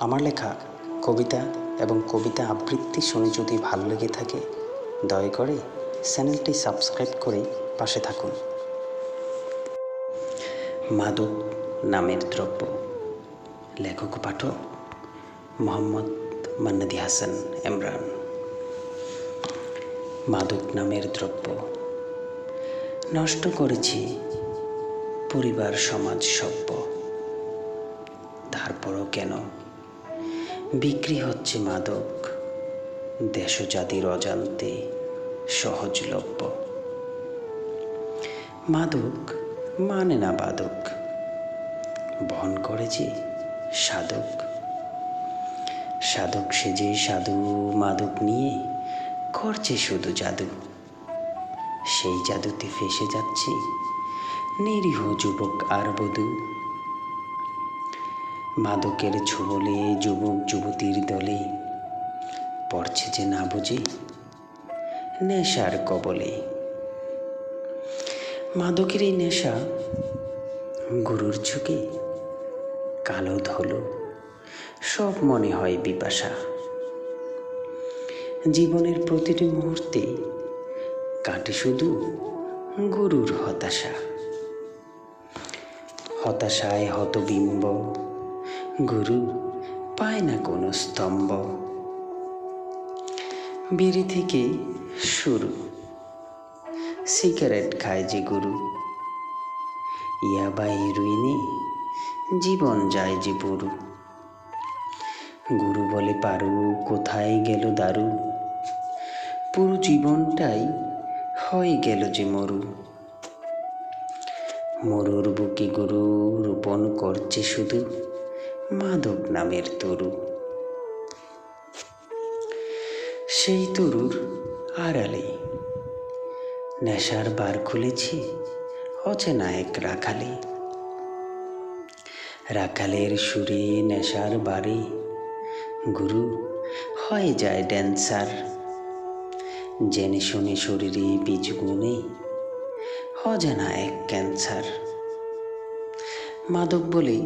আমার লেখা, কবিতা এবং কবিতা আবৃত্তি শুনে যদি ভালো লেগে থাকে, দয়া করে চ্যানেলটি সাবস্ক্রাইব করে পাশে থাকুন। মাদক নামের দ্রব্য। লেখক পাঠক, মোহাম্মদ মান্নাদি হাসান এমরান মাদক নামের দ্রব্য। নষ্ট করেছি পরিবার, সমাজ, সভ্য। তারপরও কেন বিক্রি হচ্ছে মাদক। দেশজাতির অজান্তে সহজলভ্য। মাদক মানে না বাদক? বহন করে যে সাধক। সাধক সেজে সাধু মাদক নিয়ে করছে শুধু জাদু। সেই জাদুতে ফেসে যাচ্ছে নিরীহ যুবক আর বধূ। মাদকের ছোবলে যুবক যুবতীর দলে। পড়ছে যে না বুঝে? নেশার কবলে। মাদকের এই নেশা গুরুর চোখে কালো ধলো, সব মনে হয় বিপাশা। জীবনের প্রতিটি মুহূর্তে কাটে শুধু গুরুর হতাশা। হতাশায় হতবিম্ব গুরু, পায় না কোনো স্তম্ভ। বিড়ি থেকে শুরু। সিগারেট খায় যে গুরু। ইয়াবা হিরুইনে জীবন যায় যে বুড়ু। গুরু বলে, পারু, কোথায় গেল দারু? পুরো জীবনটাই হয়ে গেল যে মরু। মরুর বুকে গুরু রোপণ করছে শুধু। মাদক নামের তরু। সেই তরুর আড়ালে নেশার বার খুলেছি, অচেনা এক রাখালে। রাখালের সুরে নেশার বারে গুরু হয়ে যায় ড্যান্সার জেনে শুনে শরীরে বীজ গুনে অজানা এক ক্যান্সার মাদক বলে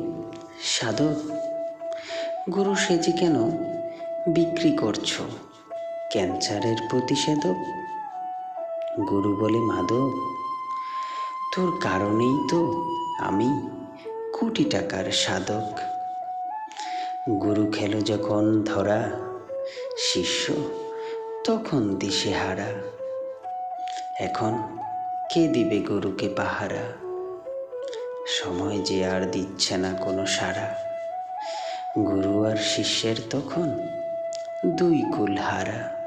সাধক গুরু সেজে কেন বিক্রি করছ? ক্যান্সারের প্রতিষেধক? গুরু বলে মাদক তোর কারণেই তো আমি কোটি টাকার সাধক। গুরু খেলো যখন ধরা, শিষ্য তখন দিশে হারা এখন কে দিবে গুরুকে পাহারা? সময় যে আর দিচ্ছে না কোনো সারা গুরু আর শিষ্যের তখন দুই কুল হারা।